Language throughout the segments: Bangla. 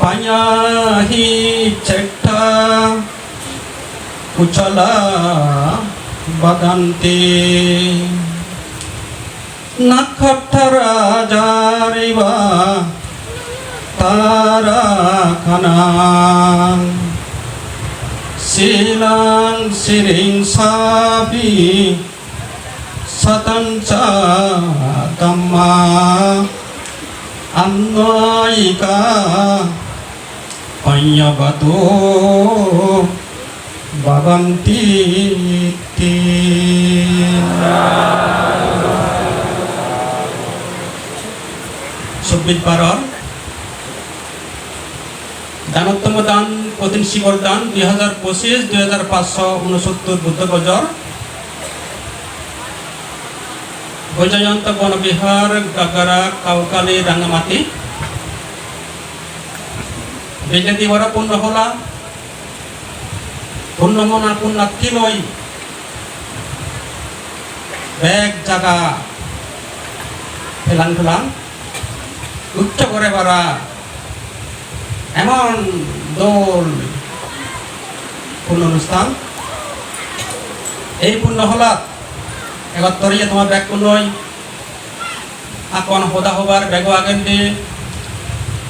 পায়াহি চেষ্টা কুচলা বাদান্তে নক্ষত্রা যারিবা তারা খানা silang siring sabi baganti ti Subid বারর দানোত্তম দান প্রতিন শিবর দান, দুই হাজার পঁচিশ, দুই হাজার পাঁচশো উনসত্তর বুদ্ধ গজর। বৈজয়ন্ত বনবিহার, গাগারা, কাউকালি রাঙ্গামাটি বেজেদি বড় পূর্ণ হলা পূর্ণ মনা পুণ্যার্থী লই? ব্যাগ জাগা ফেলান ফেলান। উচ্চ করে বাড়া। এমন দোল পূর্ণ অনুষ্ঠান। এই পূর্ণ হলাত এবার তরিয়ে তোমার ব্যাগ পূর্ণই আকন হোদা হবার ব্যাগ আগেন দিয়ে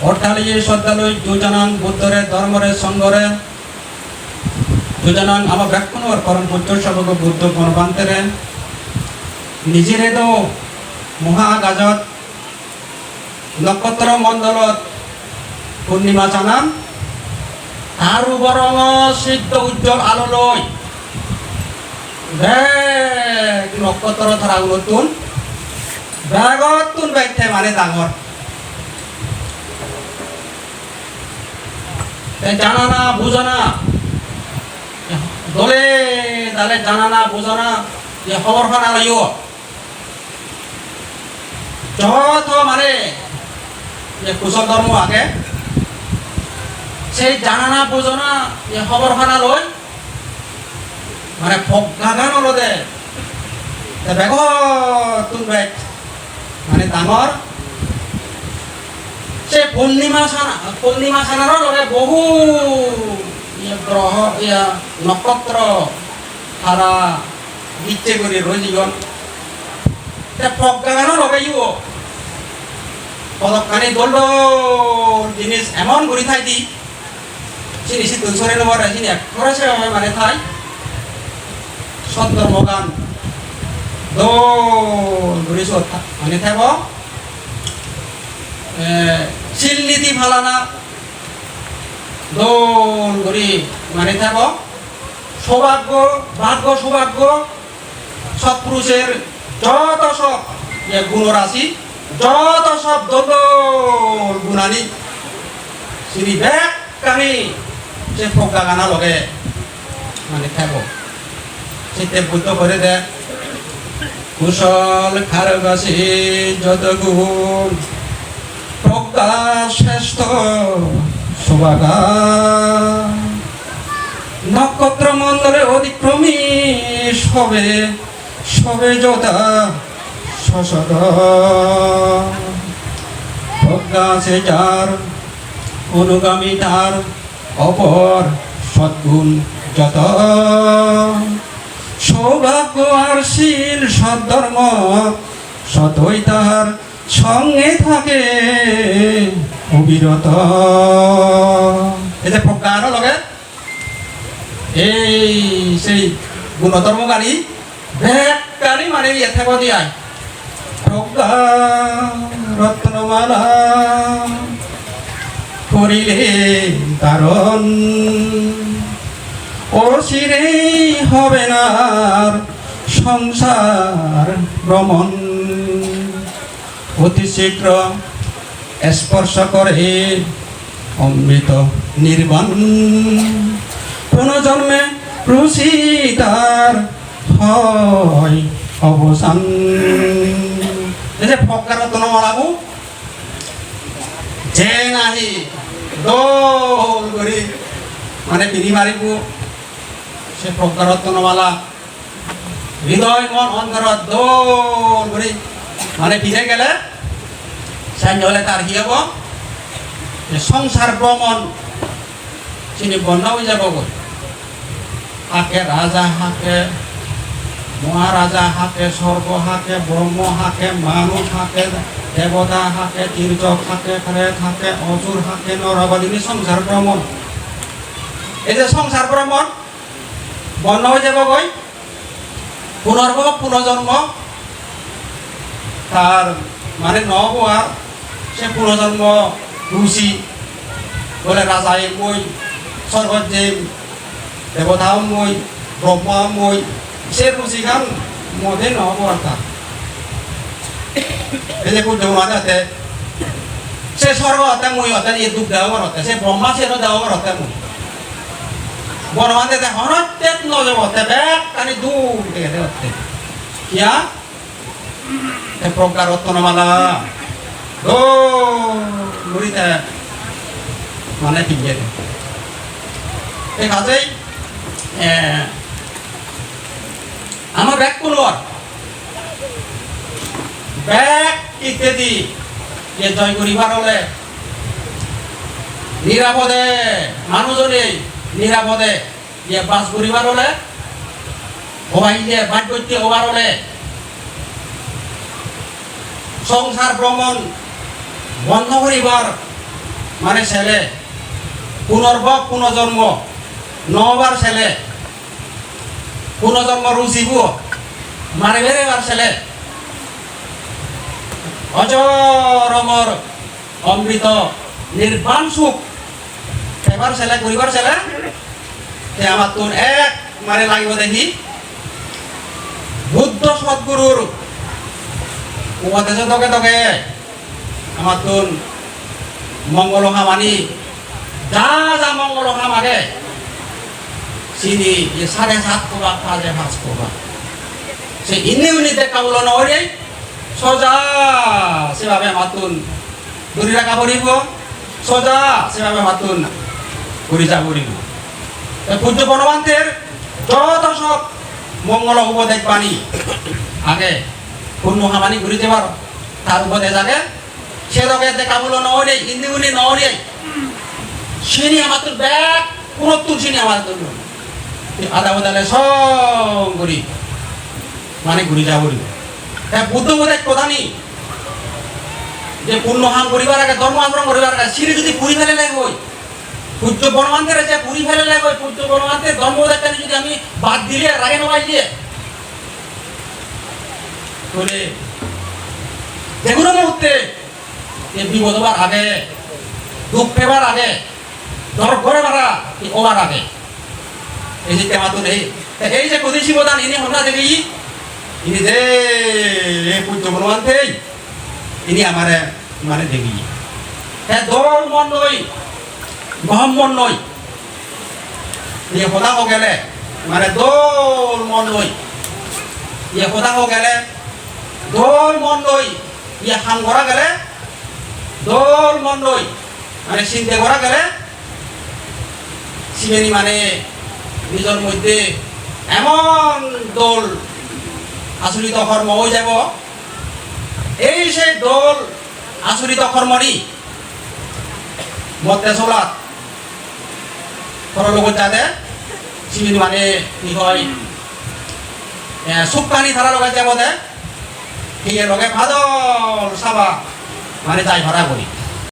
অট্টালিয়ে শ্রদ্ধালয় দুজনাং বুদ্ধরে, ধর্মরে, সঙ্গরে। দুজনাং আমার ব্যাগ পূর্ণর পরম পূজ্য সবক বুদ্ধ গণবান্তেরে নিজেরে তো মহা গাজত, নক্ষত্র মণ্ডলত পূর্ণিমা জানান আৰু বৰং সিদ্ধ উজ্জ্বল আলোলৈ বেগ নক্ষত্ৰ ধৰা নতুন। বেগত তোন বেগঠে মানে ডাঙৰ জানা না, বুঝো না। দলে দালে জানা না, বুঝো না যে খবরখন আলাইও যত মানে যে কুশল ধর্ম আগে সেই জানা না, বোঝো না যে খবর খানা লই মানে ফগাগান অলদে বেগ বেগ মানে ডাঙৰ সে পূৰ্ণিমা চানা পূৰ্ণিমা চানাৰৰ লগে বহু ইয়ে গ্ৰহ ইয়া নক্ষত্ৰ তাৰা গীতে কৰি ৰৈ জীৱন ফগাগানো লগাইও পদকানি দোল জিনিস এমন করে থাই দি sore nomor sini ya kora saya mana thai সত্তর মগান দোল ঘুরে সত মানে থাকব শিলনীতি ফালানা। দোল ঘুরি মানে থাকব সৌভাগ্য, ভাগ্য, সৌভাগ্য। সৎপুরুষের যত সব গুণরাশি, যত সব দোল গুণানি শ্রী ব্যাগ কানি যে ফোকা গানা লগে। মানে থাকব সেতে বুদ্ধ করে দে। কুশল খারবাসী যত গুণ প্রজ্ঞা শ্রেষ্ঠ সুবাগা নক্ষত্র মন্ডলে অতিক্রমী সবে সবে যথা শশদ প্রজ্ঞা যার, অনুগামী তার, অপর সদ্গুণ যত। সৌভাগ্য আর শীল সদ্ধর্ম সতই তাহার সঙ্গে থাকে অবিরত। এই যে প্রজ্ঞার লগে। এই সেই গুণধর্ম গাড়ি ভেক গাড়ি মানে ইয়ে থাকব দিয়ায় প্রজ্ঞা রত্নমালা করিলে কারণ ও হবে না সংসার ভ্রমণ। অতি শীঘ্র স্পর্শ করে অমৃত নির্বাণ। পুনর্জন্মে রুচি তার হয় অবসান। যে ফকারত নমালাবো যে নাহি দোল কৰি মানে পিৰি মাৰিব। সে প্ৰজ্ঞাৰত্নমালা হৃদয় মন অন্তৰত দোল কৰি মানে ফিরে গেলে সাঞ্জ হলে তার কি হব? সংসার ভ্রমণ চিনি বন্ধ হয়ে যাব হাকে রাজা, হাকে মহারাজা, হাকে স্বর্গ, হাকে ব্রহ্ম, হাকে মানুষ, হাকে দেবতা, হাকে তীর্থক, হাকে প্রেত, হাকে অসুর, হাকে নরবলিনী সংসার ভ্রমণ। এই যে সংসার ভ্রমণ বন্ধ হয়ে যাব গৈ। পুনর্ভব পুনর্জন্ম। তার মানে নহব আর সে পুনর্জন্ম রুচি বলে রাজাই মই স্বর্গত যে দেবতাও মই ব্রহ্মা মই, সে রুচি গান মধ্যে নহব আর তার এই যে বুদ্ধ মানে সে স্বর্গ হতে মই হতে এই দুঃখ দেওয়ার হতে সে ব্রহ্মা সে দেওয়ার হতে মই বনমানে হরত্তেত নজব হতে বেক কানি দূর দেখে হতে কিয়া? এ প্রকার রত্নমালা। ও মুড়িতে মানে পিঁজে এই কাজেই আমার ব্যাগ কোনোয়ার ব্যাগ ইত্যাদি যে জয় করিবার হলে নিরাপদে, মানুষজনে নিরাপদে যে বাস করিবার হলে হবাই যে বাদ করতে হবার হলে সংসার ভ্রমণ বন্ধ করিবার মানে ছেলে পুনর্ভব পুনর্জন্ম নবার ছেলে পুনর্জন্ম রুচিব মারে বেড়েবার ছেলে। অজরমর অমৃত নির্বাণ সুখ এবার ছেলে করিবার ছেলে আমার তোর এক মানে লাগিব দেখি। বুদ্ধ সদ্গুরুর উপদেশে তকে তকে আমার তোর মঙ্গলহা মানি যা যা মঙ্গলহা মাগে চিনি যে সাড়ে সাত কোবা পাঁচে পাঁচ কোবা। সে ইনি উনি দেখাবলো নয় সোজা সেভাবে মাতুন দূরে রাখা পড়িব সোজা সেভাবে মাতুন ঘুরি যা পড়িব পূজ্য বনবান্তের যত সব মঙ্গল উপদেশ বাণী আগে। পূর্ণ হামানি ঘুরি যাবার তার উপদেশ আগে সে রকে দেখাবলো নহরে ইন্দি উনি নহরে সিনি আমার তোর ব্যাগ কোনো তুল সিনি আমার তোর আদা বদালে সব ঘুরি। মানে ঘুরি যা পড়িব হ্যাঁ বুদ্ধ বোধের প্রধানই যে পুণ্যহাম করিবার আগে, ধর্ম আচরণ করিবার আগে, সিঁড়ি যদি পুরি ফেলে লাগবে পূজ্য বনমান্তের যে পুরি ফেলে লাগবে পূজ্য বনমান্তের ধর্ম যদি আমি বাদ দিলে, রাগে নবাই দিয়ে তাহলে যে কোনো মুহূর্তে যে বিপদ হবার আগে, দুঃখ পেবার আগে দর করে মারা ওবার আগে। এই যে তেমাতুন এই এই যে কদিশি প্রধান ইনি হন্না দেবী ইনি যে পূজ্য বনমান্তে ইনি আমার মানে দেবী। হ্যাঁ দল মন নই গহম মন নই। ইয়ে হো গেলে মানে দল মন নই। ইয়ে হো গেলে দল মন নই ইয়ে হাম করা গেলে? দল মন নই মানে চিন্তা করা গেলে? সিমেনি মানে নিজের মধ্যে এমন দোল আচরিত কর্ম হয়ে যাব। এই সেই দোল আচরিত কর্মনি মধ্যে চলাত লগত যাতে চিমিনি মানে কি চুপ পানী ধাৰা লগাই যাব দে। সিয়ে লগে ভাদল চাবা মানে তাই ভৰা কৰি